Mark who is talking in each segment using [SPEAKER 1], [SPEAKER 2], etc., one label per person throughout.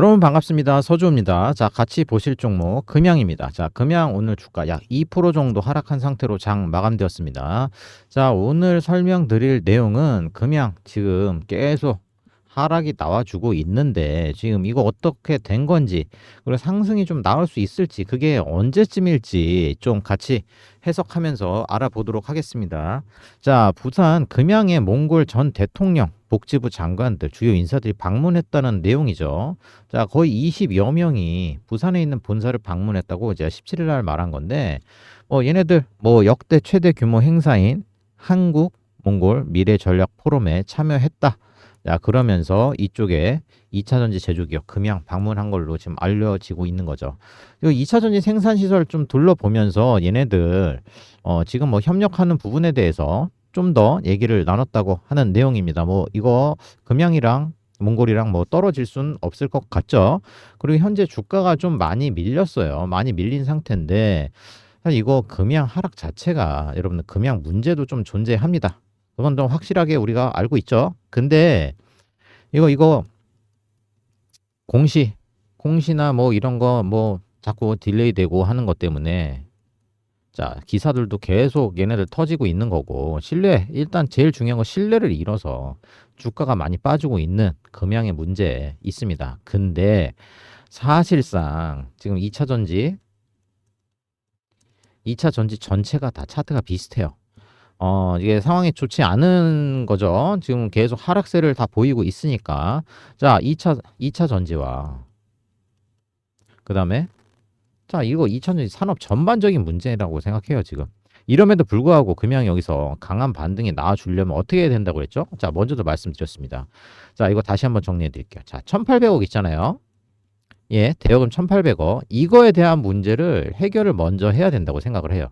[SPEAKER 1] 여러분 반갑습니다. 서주입니다. 자, 같이 보실 종목 금양입니다. 자, 금양 오늘 주가 약 2% 정도 하락한 상태로 장 마감되었습니다. 자, 오늘 설명드릴 내용은 금양 지금 계속 하락이 나와주고 있는데 지금 이거 어떻게 된 건지 그리고 상승이 좀 나올 수 있을지 그게 언제쯤일지 좀 같이 해석하면서 알아보도록 하겠습니다. 자, 부산 금양의 몽골 전 대통령 복지부 장관들 주요 인사들이 방문했다는 내용이죠. 자, 거의 20여 명이 부산에 있는 본사를 방문했다고 제가 17일 날 말한 건데 뭐 얘네들 뭐 역대 최대 규모 행사인 한국 몽골 미래 전략 포럼에 참여했다. 자, 그러면서 이쪽에 2차 전지 제조 기업 금양 방문한 걸로 지금 알려지고 있는 거죠. 그리고 2차 전지 생산 시설 좀 둘러보면서 얘네들 어, 지금 뭐 협력하는 부분에 대해서 좀 더 얘기를 나눴다고 하는 내용입니다. 뭐 이거 금양이랑 몽골이랑 뭐 떨어질 순 없을 것 같죠. 그리고 현재 주가가 좀 많이 밀렸어요. 많이 밀린 상태인데 이거 금양 하락 자체가 여러분들 금양 문제도 좀 존재합니다. 그건 좀 확실하게 우리가 알고 있죠. 근데 이거 이거 공시 공시나 뭐 이런 거 뭐 자꾸 딜레이 되고 하는 것 때문에 자 기사들도 계속 얘네들 터지고 있는 거고 신뢰 일단 제일 중요한 건 신뢰를 잃어서 주가가 많이 빠지고 있는 금양의 문제 있습니다. 근데 사실상 지금 2차 전지 2차 전지 전체가 다 차트가 비슷해요. 어, 이게 상황이 좋지 않은 거죠. 지금 계속 하락세를 다 보이고 있으니까. 자, 2차, 2차 전지와. 그 다음에, 자, 이거 2차 전지 산업 전반적인 문제라고 생각해요, 지금. 이럼에도 불구하고 금양 여기서 강한 반등이 나와주려면 어떻게 해야 된다고 했죠? 자, 먼저도 말씀드렸습니다. 자, 이거 다시 한번 정리해 드릴게요. 자, 1800억 있잖아요. 예, 대여금 1800억. 이거에 대한 문제를 해결을 먼저 해야 된다고 생각을 해요.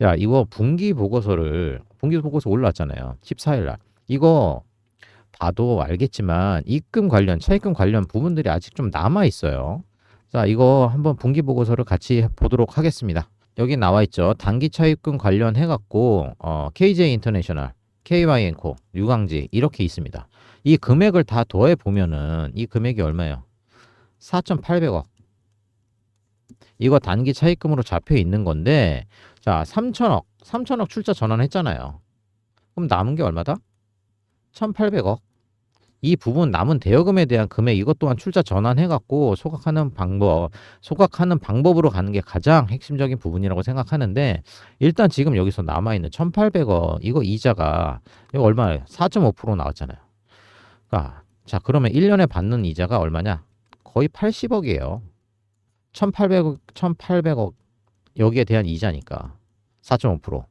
[SPEAKER 1] 자, 이거 분기 보고서를, 분기 보고서 올라왔잖아요. 14일 날. 이거 봐도 알겠지만 입금 관련, 차입금 관련 부분들이 아직 좀 남아 있어요. 자, 이거 한번 분기 보고서를 같이 보도록 하겠습니다. 여기 나와 있죠. 단기 차입금 관련해 갖고 어, KJ 인터내셔널, KYN코, 유광지 이렇게 있습니다. 이 금액을 다 더해 보면은 이 금액이 얼마예요? 4,800억. 이거 단기 차입금으로 잡혀 있는 건데 자, 3천억. 3천억 출자 전환했잖아요. 그럼 남은 게 얼마다? 1,800억. 이 부분 남은 대여금에 대한 금액 이것 또한 출자 전환해 갖고 소각하는 방법, 소각하는 방법으로 가는 게 가장 핵심적인 부분이라고 생각하는데 일단 지금 여기서 남아 있는 1,800억 이거 이자가 이거 얼마예요? 4.5% 나왔잖아요. 그러니까 자, 그러면 1년에 받는 이자가 얼마냐? 거의 80억이에요. 1,800억, 1,800억 여기에 대한 이자니까 4.5%.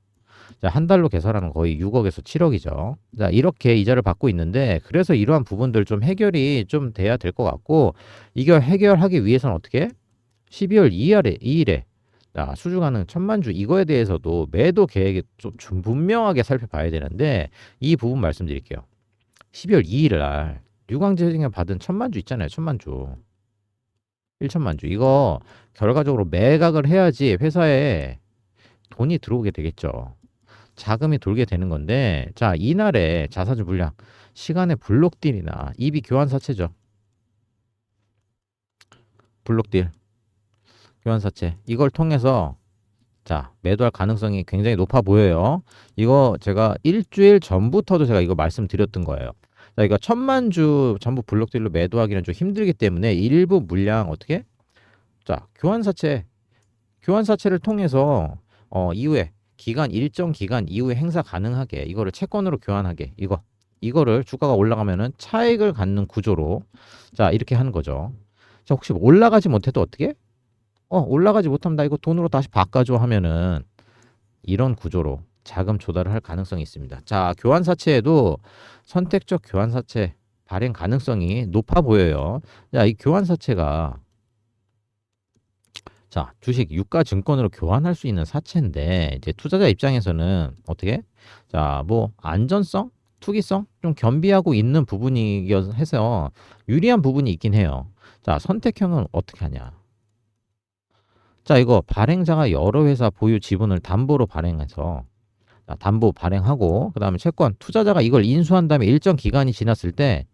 [SPEAKER 1] 자, 한 달로 계산하면 거의 6억에서 7억이죠. 자, 이렇게 이자를 받고 있는데 그래서 이러한 부분들 좀 해결이 좀 돼야 될 것 같고 이걸 해결하기 위해서는 어떻게? 12월 2일에 2일에 자, 수주 가능 천만 주 이거에 대해서도 매도 계획이 좀, 좀 분명하게 살펴봐야 되는데 이 부분 말씀드릴게요. 12월 2일 날 유광재증에 받은 천만 주 있잖아요. 천만 주. 1천만 주. 이거 결과적으로 매각을 해야지 회사에 돈이 들어오게 되겠죠. 자금이 돌게 되는 건데, 자, 이날에 자사주 물량, 시간의 블록딜이나 입이 교환 사채죠. 블록딜, 교환 사채. 이걸 통해서, 자, 매도할 가능성이 굉장히 높아 보여요. 이거 제가 일주일 전부터도 제가 이거 말씀드렸던 거예요. 자, 이거 천만 주 전부 블록딜로 매도하기는 좀 힘들기 때문에 일부 물량 어떻게? 자, 교환사채, 교환사채를 통해서 어, 이후에 기간 일정 기간 이후에 행사 가능하게 이거를 채권으로 교환하게 이거 이거를 주가가 올라가면은 차익을 갖는 구조로 자 이렇게 하는 거죠. 자 혹시 올라가지 못해도 어떻게? 어 올라가지 못하면 나 이거 돈으로 다시 바꿔줘 하면은 이런 구조로 자금 조달을 할 가능성이 있습니다. 자 교환 사채에도 선택적 교환 사채 발행 가능성이 높아 보여요. 자 이 교환 사채가 자, 주식 유가 증권으로 교환할 수 있는 사채인데 이제 투자자 입장에서는 어떻게? 자, 뭐 안전성, 투기성 좀 겸비하고 있는 부분이 해서 유리한 부분이 있긴 해요. 자, 선택형은 어떻게 하냐? 자, 이거 발행자가 여러 회사 보유 지분을 담보로 발행해서 자, 담보 발행하고 그 다음에 채권 투자자가 이걸 인수한 다음에 일정 기간이 지났을 때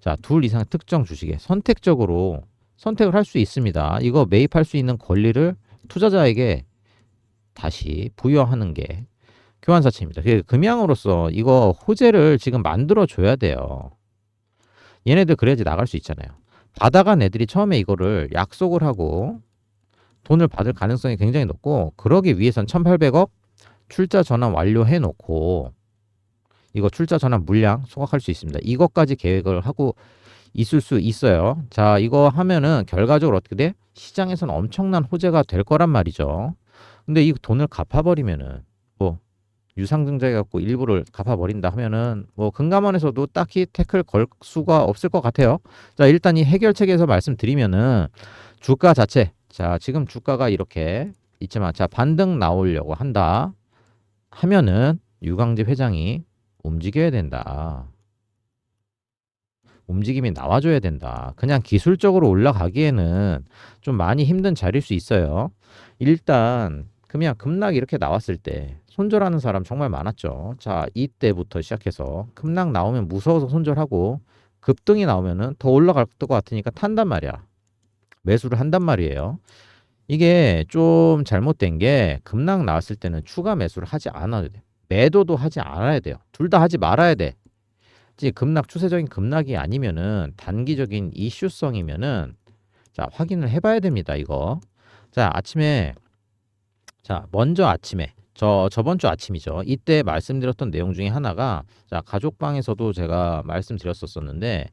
[SPEAKER 1] 자, 둘 이상 특정 주식에 선택적으로 선택을 할 수 있습니다. 이거 매입할 수 있는 권리를 투자자에게 다시 부여하는 게 교환사채입니다. 그 금양으로서 이거 호재를 지금 만들어 줘야 돼요. 얘네들 그래야지 나갈 수 있잖아요. 받아간 애들이 처음에 이거를 약속을 하고 돈을 받을 가능성이 굉장히 높고 그러기 위해선 1800억 출자 전환 완료해 놓고 이거 출자 전환 물량 소각할 수 있습니다. 이것까지 계획을 하고 있을 수 있어요. 자, 이거 하면은 결과적으로 어떻게 돼? 시장에서는 엄청난 호재가 될 거란 말이죠. 근데 이 돈을 갚아버리면은 뭐 유상증자 해갖고 일부를 갚아버린다 하면은 뭐 금감원에서도 딱히 태클 걸 수가 없을 것 같아요. 자, 일단 이 해결책에서 말씀드리면은 주가 자체. 자, 지금 주가가 이렇게 있지만 자, 반등 나오려고 한다 하면은 유광재 회장이 움직여야 된다. 움직임이 나와줘야 된다. 그냥 기술적으로 올라가기에는 좀 많이 힘든 자리일 수 있어요. 일단 그냥 급락 이렇게 나왔을 때 손절하는 사람 정말 많았죠. 자, 이때부터 시작해서 급락 나오면 무서워서 손절하고 급등이 나오면은 더 올라갈 것 같으니까 탄단 말이야. 매수를 한단 말이에요. 이게 좀 잘못된 게 급락 나왔을 때는 추가 매수를 하지 않아도 돼. 매도도 하지 않아야 돼요. 둘 다 하지 말아야 돼. 이제 급락 추세적인 급락이 아니면은 단기적인 이슈성이면은 자 확인을 해 봐야 됩니다. 이거 자 아침에 자 먼저 아침에 저 저번 주 아침이죠. 이때 말씀드렸던 내용 중에 하나가 자 가족방에서도 제가 말씀드렸었었는데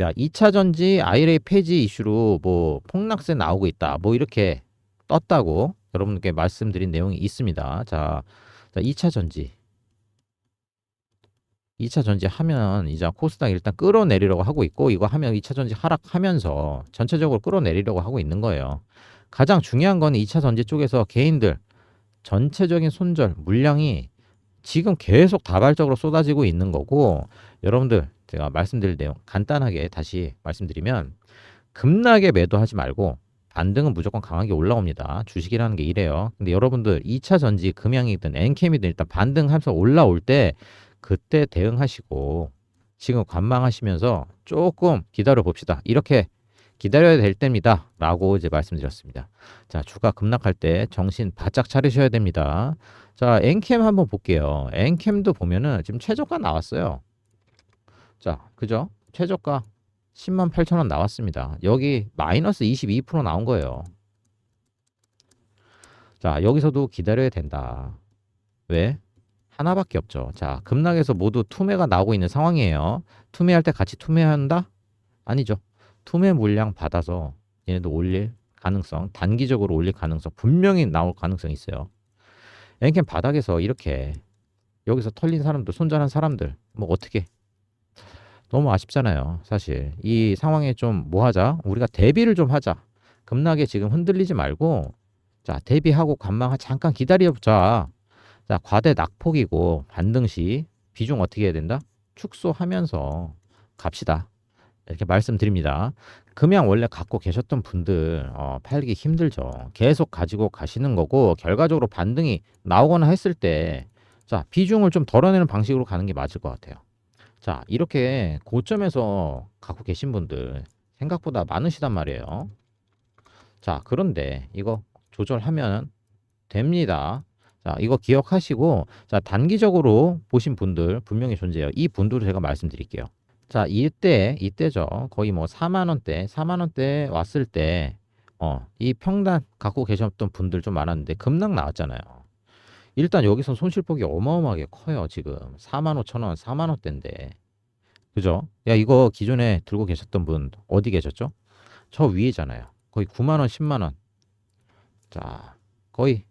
[SPEAKER 1] 자 2차 전지 IRA 폐지 이슈로 뭐 폭락세 나오고 있다. 뭐 이렇게 떴다고 여러분께 말씀드린 내용이 있습니다. 자, 자 2차 전지 2차 전지 하면 이제 코스닥 일단 끌어내리려고 하고 있고 이거 하면 2차 전지 하락하면서 전체적으로 끌어내리려고 하고 있는 거예요. 가장 중요한 건 2차 전지 쪽에서 개인들 전체적인 손절 물량이 지금 계속 다발적으로 쏟아지고 있는 거고 여러분들 제가 말씀드릴 내용 간단하게 다시 말씀드리면 급락에 매도하지 말고 반등은 무조건 강하게 올라옵니다. 주식이라는 게 이래요. 근데 여러분들 2차 전지 금양이든 엔캠이든 일단 반등하면서 올라올 때 그때 대응하시고 지금 관망하시면서 조금 기다려 봅시다. 이렇게 기다려야 될 때입니다. 라고 이제 말씀드렸습니다. 자, 주가 급락할 때 정신 바짝 차리셔야 됩니다. 자, 엔캠 한번 볼게요. 엔캠도 보면은 지금 최저가 나왔어요. 자, 그죠? 최저가 10만 8천 원 나왔습니다. 여기 마이너스 22% 나온 거예요. 자, 여기서도 기다려야 된다. 왜? 하나밖에 없죠. 자, 급락에서 모두 투매가 나오고 있는 상황이에요. 투매할 때 같이 투매한다? 아니죠. 투매 물량 받아서 얘네도 올릴 가능성, 단기적으로 올릴 가능성 분명히 나올 가능성이 있어요. 엔캠 바닥에서 이렇게 여기서 털린 사람들, 손절한 사람들 뭐 어떻게 너무 아쉽잖아요. 사실 이 상황에 좀 뭐 하자? 우리가 대비를 좀 하자. 급락에 지금 흔들리지 말고 자 대비하고 관망하 잠깐 기다려보자. 자 과대 낙폭이고 반등 시 비중 어떻게 해야 된다? 축소하면서 갑시다. 이렇게 말씀드립니다. 금양 원래 갖고 계셨던 분들 어, 팔기 힘들죠. 계속 가지고 가시는 거고 결과적으로 반등이 나오거나 했을 때 자 비중을 좀 덜어내는 방식으로 가는 게 맞을 것 같아요. 자, 이렇게 고점에서 갖고 계신 분들 생각보다 많으시단 말이에요. 자, 그런데 이거 조절하면 됩니다. 자, 이거 기억하시고, 자, 단기적으로 보신 분들 분명히 존재해요. 이 분들을 제가 말씀드릴게요. 자, 이때, 이때죠. 거의 뭐 4만원대, 4만원대 왔을 때, 어, 이 평단 갖고 계셨던 분들 좀 많았는데, 급락 나왔잖아요. 일단 여기서 손실폭이 어마어마하게 커요. 지금 4만 5천 원, 4만 원대인데. 그죠? 야, 이거 기존에 들고 계셨던 분 어디 계셨죠? 저 위에잖아요. 거의 9만 원, 10만 원. 자, 거의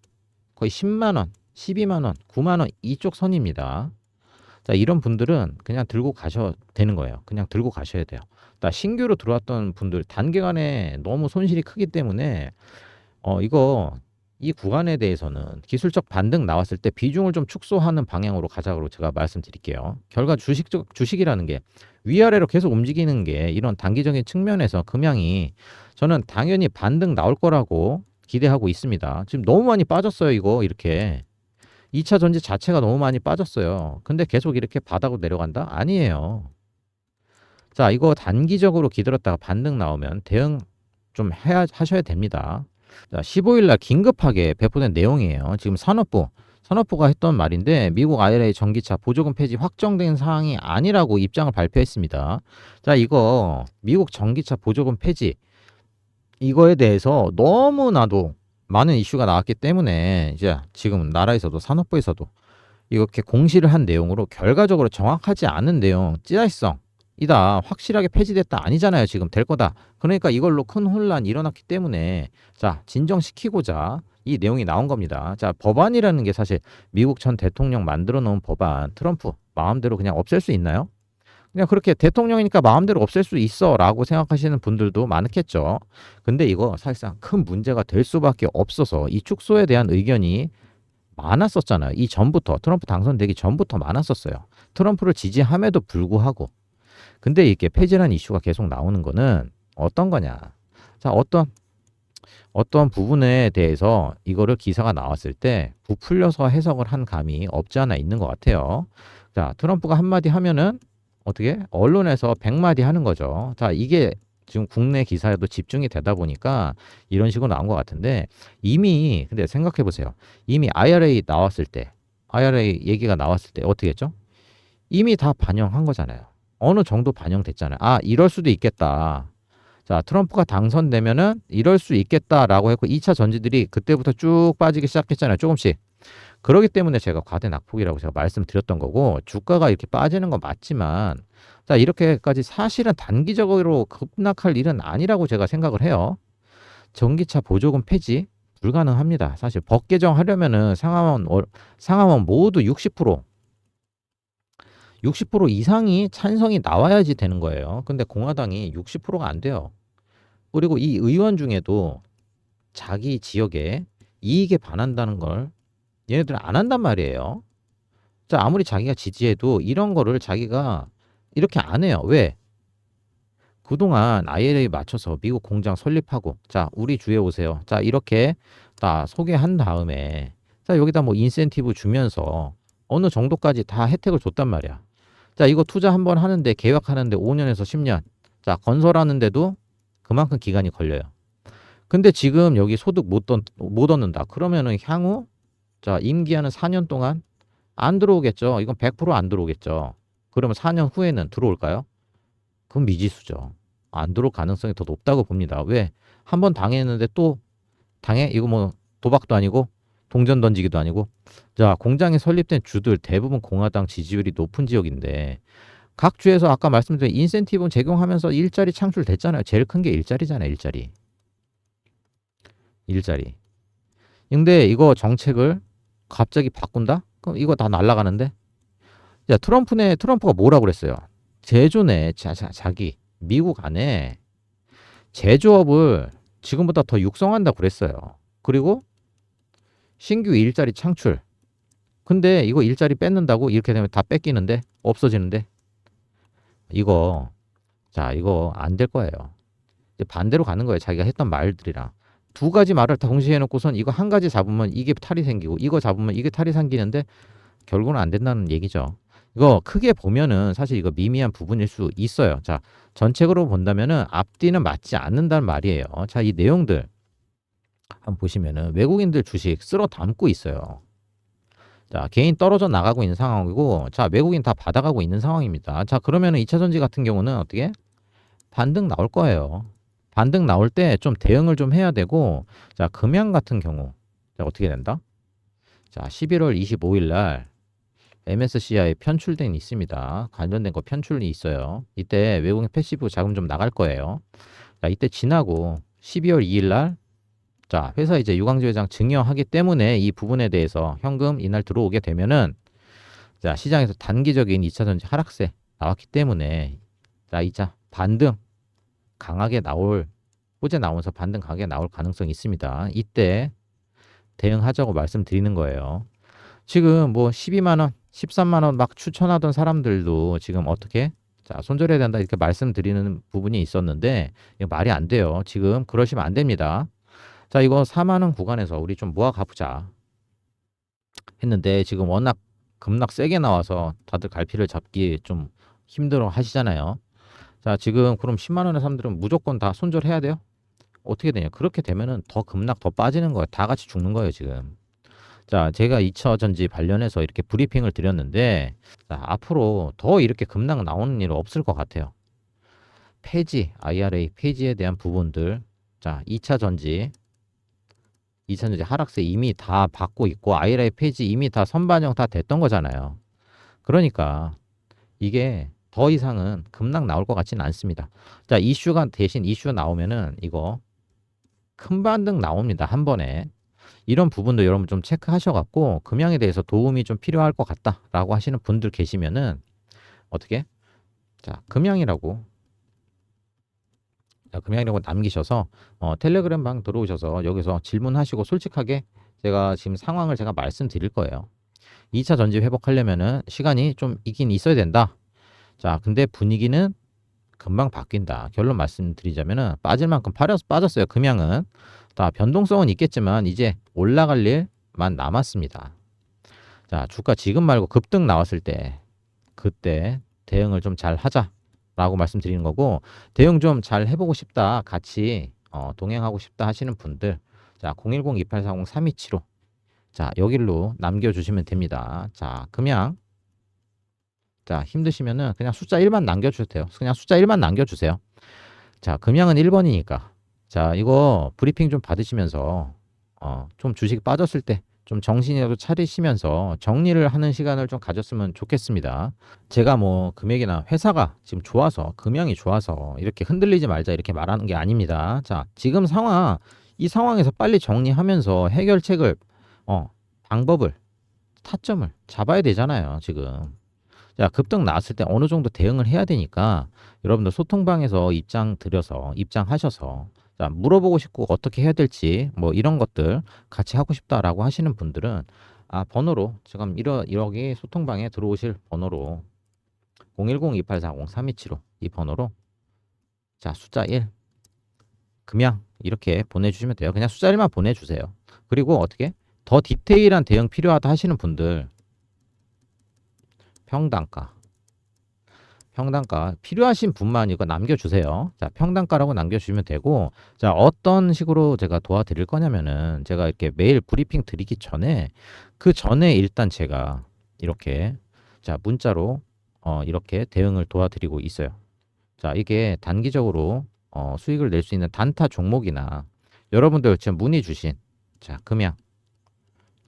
[SPEAKER 1] 거의 10만 원, 12만 원, 9만 원 이쪽 선입니다. 자, 이런 분들은 그냥 들고 가셔야 되는 거예요. 그냥 들고 가셔야 돼요. 나 신규로 들어왔던 분들 단기간에 너무 손실이 크기 때문에 어 이거 이 구간에 대해서는 기술적 반등 나왔을 때 비중을 좀 축소하는 방향으로 가자고 제가 말씀드릴게요. 결과 주식적 주식이라는 게 위아래로 계속 움직이는 게 이런 단기적인 측면에서 금양이 저는 당연히 반등 나올 거라고 기대하고 있습니다. 지금 너무 많이 빠졌어요, 이거 이렇게. 2차 전지 자체가 너무 많이 빠졌어요. 근데 계속 이렇게 바닥으로 내려간다? 아니에요. 자, 이거 단기적으로 기다렸다가 반등 나오면 대응 좀 해야 하셔야 됩니다. 자, 15일 날 긴급하게 배포된 내용이에요. 지금 산업부 산업부가 했던 말인데 미국 IRA 전기차 보조금 폐지 확정된 사항이 아니라고 입장을 발표했습니다. 자, 이거 미국 전기차 보조금 폐지 이거에 대해서 너무나도 많은 이슈가 나왔기 때문에 이제 지금 나라에서도 산업부에서도 이렇게 공시를 한 내용으로 결과적으로 정확하지 않은 내용 찌라시성 이다 확실하게 폐지됐다 아니잖아요 지금 될 거다 그러니까 이걸로 큰 혼란이 일어났기 때문에 자 진정시키고자 이 내용이 나온 겁니다 자 법안이라는 게 사실 미국 전 대통령 만들어 놓은 법안 트럼프 마음대로 그냥 없앨 수 있나요? 그냥 그렇게 대통령이니까 마음대로 없앨 수 있어 라고 생각하시는 분들도 많겠죠. 근데 이거 사실상 큰 문제가 될 수밖에 없어서 이 축소에 대한 의견이 많았었잖아요. 이 전부터 트럼프 당선되기 전부터 많았었어요. 트럼프를 지지함에도 불구하고 근데 이게 폐지라는 이슈가 계속 나오는 거는 어떤 거냐? 자, 어떤 어떤 부분에 대해서 이거를 기사가 나왔을 때 부풀려서 해석을 한 감이 없지 않아 있는 것 같아요. 자, 트럼프가 한마디 하면은 어떻게 언론에서 100마디 하는 거죠. 자, 이게 지금 국내 기사에도 집중이 되다 보니까 이런 식으로 나온 것 같은데 이미 근데 생각해 보세요. 이미 IRA 나왔을 때 IRA 얘기가 나왔을 때 어떻게 했죠? 이미 다 반영한 거잖아요. 어느 정도 반영됐잖아요. 아, 이럴 수도 있겠다. 자, 트럼프가 당선되면은 이럴 수 있겠다라고 했고 2차 전지들이 그때부터 쭉 빠지기 시작했잖아요. 조금씩. 그러기 때문에 제가 과대 낙폭이라고 제가 말씀드렸던 거고 주가가 이렇게 빠지는 건 맞지만 자 이렇게까지 사실은 단기적으로 급락할 일은 아니라고 제가 생각을 해요. 전기차 보조금 폐지 불가능합니다. 사실 법 개정하려면은 상하원 상하원 모두 60% 60% 이상이 찬성이 나와야지 되는 거예요. 근데 공화당이 60%가 안 돼요. 그리고 이 의원 중에도 자기 지역에 이익에 반한다는 걸 얘네들은 안 한단 말이에요. 자, 아무리 자기가 지지해도 이런 거를 자기가 이렇게 안 해요. 왜? 그동안 ILA 맞춰서 미국 공장 설립하고, 자, 우리 주에 오세요. 자, 이렇게 다 소개한 다음에, 자, 여기다 뭐 인센티브 주면서 어느 정도까지 다 혜택을 줬단 말이야. 자, 이거 투자 한번 하는데, 계획하는데 5년에서 10년. 자, 건설하는데도 그만큼 기간이 걸려요. 근데 지금 여기 소득 못 얻는다. 그러면은 향후 자, 임기하는 4년 동안 안 들어오겠죠. 이건 100%안 들어오겠죠. 그러면 4년 후에는 들어올까요? 그건 미지수죠. 안 들어올 가능성이 더 높다고 봅니다. 왜? 한 번 당했는데 또 당해? 이거 뭐 도박도 아니고 동전 던지기도 아니고. 자, 공장에 설립된 주들 대부분 공화당 지지율이 높은 지역인데 각 주에서 아까 말씀드린 인센티브 적용하면서 일자리 창출됐잖아요. 제일 큰 게 일자리잖아요, 일자리. 일자리. 근데 이거 정책을 갑자기 바꾼다? 그럼 이거 다 날라가는데? 야, 트럼프네, 트럼프가 뭐라고 그랬어요? 제조네, 자, 자, 자기, 미국 안에 제조업을 지금보다 더 육성한다 그랬어요. 그리고 신규 일자리 창출. 근데 이거 일자리 뺏는다고 이렇게 되면 다 뺏기는데? 없어지는데? 이거, 자, 이거 안 될 거예요. 반대로 가는 거예요. 자기가 했던 말들이랑. 두 가지 말을 동시에 해놓고선 이거 한 가지 잡으면 이게 탈이 생기고 이거 잡으면 이게 탈이 생기는데 결국은 안 된다는 얘기죠. 이거 크게 보면은 사실 이거 미미한 부분일 수 있어요. 자, 전체적으로 본다면은 앞뒤는 맞지 않는다는 말이에요. 자, 이 내용들 한번 보시면은 외국인들 주식 쓸어 담고 있어요. 자, 개인 떨어져 나가고 있는 상황이고, 자, 외국인 다 받아가고 있는 상황입니다. 자, 그러면은 2차 전지 같은 경우는 어떻게? 반등 나올 거예요. 반등 나올 때 좀 대응을 좀 해야 되고 자 금양 같은 경우 자 어떻게 된다? 자 11월 25일 날 MSCI 편출된 있습니다. 관련된 거 편출이 있어요. 이때 외국인 패시브 자금 좀 나갈 거예요. 자 이때 지나고 12월 2일 날 자, 회사 이제 유광주 회장 증여하기 때문에 이 부분에 대해서 현금 이날 들어오게 되면은 자, 시장에서 단기적인 2차 전지 하락세 나왔기 때문에 자, 2차 반등 강하게 나올 호재 나오면서 반등 강하게 나올 가능성이 있습니다. 이때 대응하자고 말씀드리는 거예요. 지금 뭐 12만 원, 13만 원 막 추천하던 사람들도 지금 어떻게 자, 손절해야 된다 이렇게 말씀드리는 부분이 있었는데 말이 안 돼요. 지금 그러시면 안 됩니다. 자, 이거 4만 원 구간에서 우리 좀 모아 가보자. 했는데 지금 워낙 급락 세게 나와서 다들 갈피를 잡기 좀 힘들어 하시잖아요. 자, 지금 그럼 10만 원의 사람들은 무조건 다 손절해야 돼요? 어떻게 되냐? 그렇게 되면은 더 급락 더 빠지는 거예요. 다 같이 죽는 거예요, 지금. 자, 제가 2차 전지 관련해서 이렇게 브리핑을 드렸는데 자, 앞으로 더 이렇게 급락 나오는 일은 없을 것 같아요. 폐지, IRA 폐지에 대한 부분들. 자, 2차 전지 2차 전지 하락세 이미 다 받고 있고 IRA 폐지 이미 다 선반영 다 됐던 거잖아요. 그러니까 이게 더 이상은 급락 나올 것 같지는 않습니다. 자, 이슈가 대신 이슈 나오면은 이거 큰 반등 나옵니다. 한 번에. 이런 부분도 여러분 좀 체크하셔갖고 금양에 대해서 도움이 좀 필요할 것 같다라고 하시는 분들 계시면은 어떻게? 자, 금양이라고 자, 금양이라고 남기셔서 어, 텔레그램 방 들어오셔서 여기서 질문하시고 솔직하게 제가 지금 상황을 제가 말씀드릴 거예요. 2차 전지 회복하려면은 시간이 좀 있긴 있어야 된다. 자, 근데 분위기는 금방 바뀐다. 결론 말씀드리자면은 빠질 만큼 빠졌, 빠졌어요. 금양은. 다 변동성은 있겠지만 이제 올라갈 일만 남았습니다. 자, 주가 지금 말고 급등 나왔을 때 그때 대응을 좀 잘 하자 라고 말씀드리는 거고 대응 좀 잘 해보고 싶다. 같이 어, 동행하고 싶다 하시는 분들 자, 010-2840-3275 자, 여기로 남겨주시면 됩니다. 자, 금양 자, 힘드시면은 그냥 숫자 1만 남겨주셔도 돼요. 그냥 숫자 1만 남겨주세요. 자, 금양은 1번이니까. 자, 이거 브리핑 좀 받으시면서, 어, 좀 주식 빠졌을 때 좀 정신이라도 차리시면서 정리를 하는 시간을 좀 가졌으면 좋겠습니다. 제가 뭐 금액이나 회사가 지금 좋아서, 금양이 좋아서 이렇게 흔들리지 말자 이렇게 말하는 게 아닙니다. 자, 지금 상황, 이 상황에서 빨리 정리하면서 해결책을, 어, 방법을, 타점을 잡아야 되잖아요, 지금. 자, 급등 나왔을 때 어느 정도 대응을 해야 되니까 여러분들 소통방에서 입장 드려서 입장하셔서 자, 물어보고 싶고 어떻게 해야 될지 뭐 이런 것들 같이 하고 싶다라고 하시는 분들은 아, 번호로 지금 1억, 1억이 소통방에 들어오실 번호로 010-2840-3275 이 번호로 자, 숫자 1 금양 이렇게 보내주시면 돼요. 그냥 숫자 1만 보내주세요. 그리고 어떻게 더 디테일한 대응 필요하다 하시는 분들 평단가. 평단가 필요하신 분만 이거 남겨주세요. 자, 평단가라고 남겨주시면 되고, 자, 어떤 식으로 제가 도와드릴 거냐면은 제가 이렇게 매일 브리핑 드리기 전에 그 전에 일단 제가 이렇게 자, 문자로 어, 이렇게 대응을 도와드리고 있어요. 자, 이게 단기적으로 어, 수익을 낼 수 있는 단타 종목이나 여러분들 지금 문의 주신 자, 금양.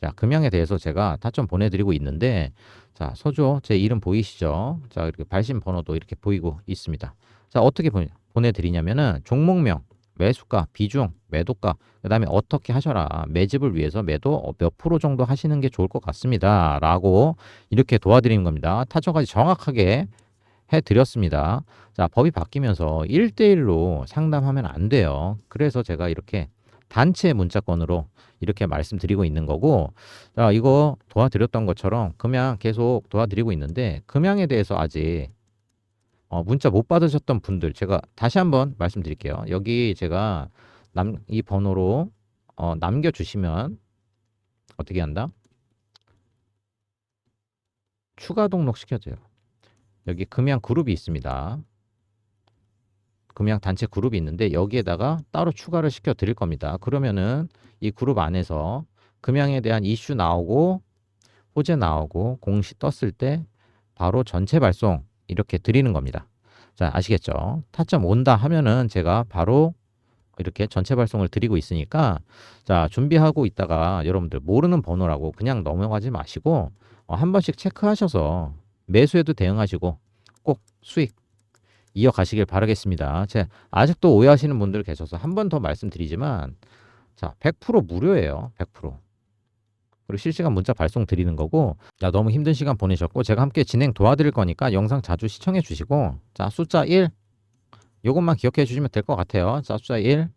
[SPEAKER 1] 자, 금양에 대해서 제가 타점 보내드리고 있는데, 자, 서조 제 이름 보이시죠? 자, 이렇게 발신 번호도 이렇게 보이고 있습니다. 자, 어떻게 보, 보내드리냐면은 종목명, 매수가, 비중, 매도가, 그 다음에 어떻게 하셔라. 매집을 위해서 매도 몇 프로 정도 하시는 게 좋을 것 같습니다. 라고 이렇게 도와드리는 겁니다. 타점까지 정확하게 해드렸습니다. 자, 법이 바뀌면서 1대1로 상담하면 안 돼요. 그래서 제가 이렇게 단체 문자권으로 이렇게 말씀드리고 있는 거고 자 이거 도와드렸던 것처럼 금양 계속 도와드리고 있는데 금양에 대해서 아직 어, 문자 못 받으셨던 분들 제가 다시 한번 말씀드릴게요. 여기 제가 남, 이 번호로 어, 남겨주시면 어떻게 한다? 추가 등록 시켜줘요. 여기 금양 그룹이 있습니다 금양 단체 그룹이 있는데 여기에다가 따로 추가를 시켜 드릴 겁니다. 그러면은 이 그룹 안에서 금양에 대한 이슈 나오고 호재 나오고 공시 떴을 때 바로 전체 발송 이렇게 드리는 겁니다. 자, 아시겠죠? 타점 온다 하면은 제가 바로 이렇게 전체 발송을 드리고 있으니까 자, 준비하고 있다가 여러분들 모르는 번호라고 그냥 넘어가지 마시고 어, 한 번씩 체크하셔서 매수에도 대응하시고 꼭 수익 이어가시길 바라겠습니다. 제 아직도 오해하시는 분들 계셔서 한 번 더 말씀드리지만 자, 100% 무료예요. 100%. 그리고 실시간 문자 발송 드리는 거고 자, 너무 힘든 시간 보내셨고 제가 함께 진행 도와드릴 거니까 영상 자주 시청해 주시고 자, 숫자 1 요것만 기억해 주시면 될 것 같아요. 자, 숫자 1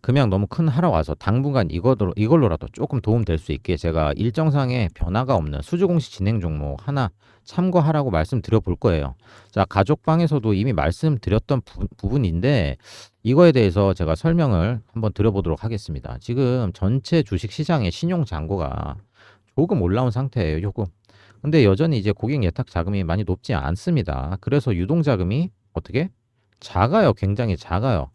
[SPEAKER 1] 금양 너무 큰 하러 와서 당분간 이걸로, 이걸로라도 조금 도움 될 수 있게 제가 일정상의 변화가 없는 수주공시 진행 종목 하나 참고하라고 말씀드려 볼 거예요. 자, 가족방에서도 이미 말씀드렸던 부, 부분인데 이거에 대해서 제가 설명을 한번 드려보도록 하겠습니다. 지금 전체 주식 시장의 신용 잔고가 조금 올라온 상태예요. 조금. 근데 여전히 이제 고객 예탁 자금이 많이 높지 않습니다. 그래서 유동 자금이 어떻게 작아요. 굉장히 작아요.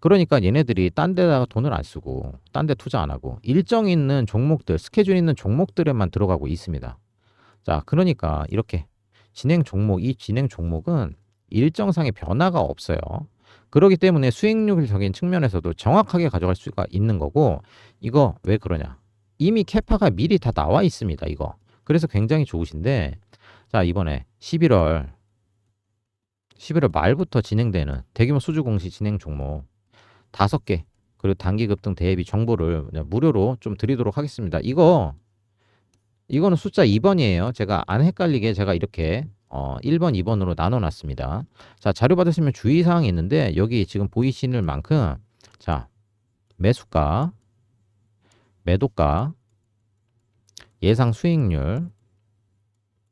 [SPEAKER 1] 그러니까 얘네들이 딴 데다가 돈을 안 쓰고 딴 데 투자 안 하고 일정 있는 종목들, 스케줄 있는 종목들에만 들어가고 있습니다. 자, 그러니까 이렇게 진행 종목, 이 진행 종목은 일정상의 변화가 없어요. 그렇기 때문에 수익률적인 측면에서도 정확하게 가져갈 수가 있는 거고 이거 왜 그러냐? 이미 캐파가 미리 다 나와 있습니다. 이거. 그래서 굉장히 좋으신데 자, 이번에 11월 11월 말부터 진행되는 대규모 수주 공시 진행 종목 다섯 개 그리고 단기 급등 대비 정보를 무료로 좀 드리도록 하겠습니다. 이거 이거는 숫자 2번이에요. 제가 안 헷갈리게 제가 이렇게 어, 1번, 2번으로 나눠 놨습니다. 자, 자료 받으시면 주의 사항이 있는데 여기 지금 보이시는 만큼 자, 매수가, 매도가, 예상 수익률,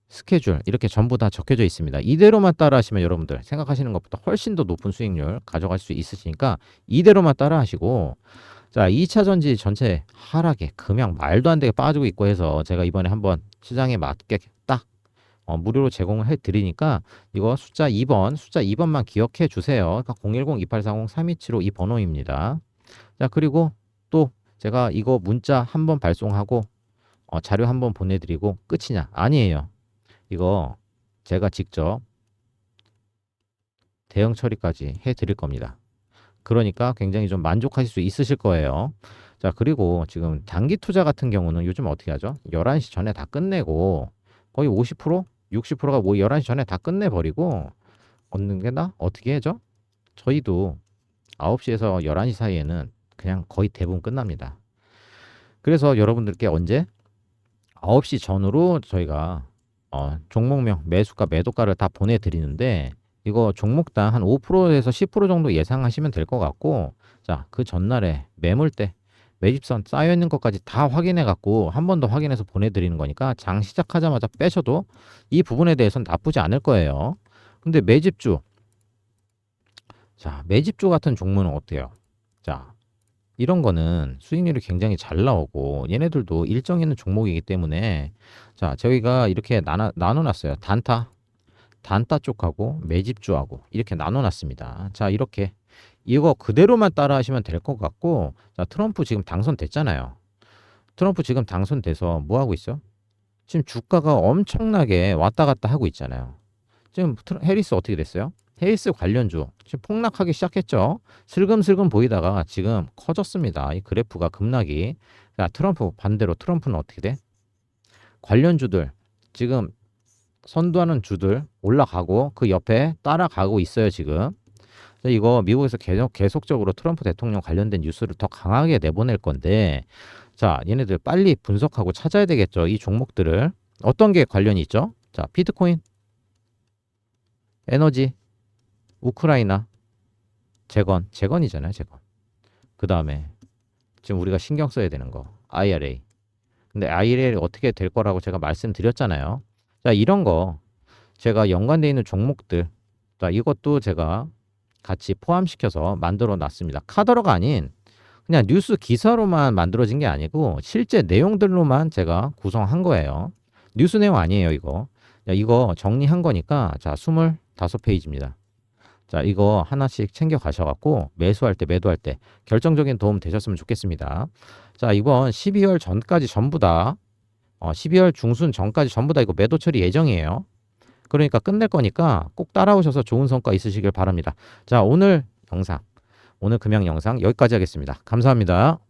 [SPEAKER 1] 스케줄 이렇게 전부 다 적혀져 있습니다. 이대로만 따라하시면 여러분들 생각하시는 것보다 훨씬 더 높은 수익률 가져갈 수 있으시니까 이대로만 따라하시고 자 2차 전지 전체 하락에 금양 말도 안 되게 빠지고 있고 해서 제가 이번에 한번 시장에 맞게 딱 어, 무료로 제공을 해 드리니까 이거 숫자 2번 숫자 2번만 기억해 주세요. 그러니까 010-2840-3275 이 번호입니다. 자 그리고 또 제가 이거 문자 한번 발송하고 어, 자료 한번 보내드리고 끝이냐 아니에요. 이거 제가 직접 대응 처리까지 해 드릴 겁니다. 그러니까 굉장히 좀 만족하실 수 있으실 거예요. 자, 그리고 지금 단기 투자 같은 경우는 요즘 어떻게 하죠? 11시 전에 다 끝내고 거의 50%, 60%가 뭐 11시 전에 다 끝내버리고 얻는 게 나? 어떻게 해죠? 저희도 9시에서 11시 사이에는 그냥 거의 대부분 끝납니다. 그래서 여러분들께 언제? 9시 전후로 저희가 어, 종목명 매수가 매도가를 다 보내드리는데 이거 종목당 한 5%에서 10% 정도 예상하시면 될 것 같고 자 그 전날에 매물대 매집선 쌓여 있는 것까지 다 확인해 갖고 한 번 더 확인해서 보내드리는 거니까 장 시작하자마자 빼셔도 이 부분에 대해서는 나쁘지 않을 거예요. 근데 매집주 자 매집주 같은 종목은 어때요? 자 이런 거는 수익률이 굉장히 잘 나오고 얘네들도 일정 있는 종목이기 때문에 자 저희가 이렇게 나눠, 나눠놨어요. 단타 단타 쪽하고 매집주하고 이렇게 나눠놨습니다. 자 이렇게 이거 그대로만 따라 하시면 될 것 같고 자 트럼프 지금 당선됐잖아요. 트럼프 지금 당선돼서 뭐 하고 있어? 지금 주가가 엄청나게 왔다 갔다 하고 있잖아요. 지금 해리스 어떻게 됐어요 해리스 관련주 지금 폭락하기 시작했죠 슬금슬금 보이다가 지금 커졌습니다. 이 그래프가 급락이. 자, 트럼프 반대로 트럼프는 어떻게 돼? 관련주들 지금 선도하는 주들 올라가고 그 옆에 따라가고 있어요, 지금. 자, 이거 미국에서 계속 계속적으로 트럼프 대통령 관련된 뉴스를 더 강하게 내보낼 건데 자, 얘네들 빨리 분석하고 찾아야 되겠죠. 이 종목들을 어떤 게 관련이 있죠? 자, 비트코인, 에너지, 우크라이나, 재건, 재건이잖아요, 재건. 그 다음에 지금 우리가 신경 써야 되는 거, IRA. 근데 IRA 어떻게 될 거라고 제가 말씀드렸잖아요. 자, 이런 거 제가 연관되어 있는 종목들, 자, 이것도 제가 같이 포함시켜서 만들어 놨습니다. 카더러가 아닌 그냥 뉴스 기사로만 만들어진 게 아니고 실제 내용들로만 제가 구성한 거예요. 뉴스 내용 아니에요, 이거. 자, 이거 정리한 거니까 자, 25페이지입니다. 자, 이거 하나씩 챙겨 가셔갖고 매수할 때, 매도할 때 결정적인 도움 되셨으면 좋겠습니다. 자, 이번 12월 전까지 전부 다, 어, 12월 중순 전까지 전부 다 이거 매도 처리 예정이에요. 그러니까 끝낼 거니까 꼭 따라오셔서 좋은 성과 있으시길 바랍니다. 자, 오늘 영상, 오늘 금양 영상 여기까지 하겠습니다. 감사합니다.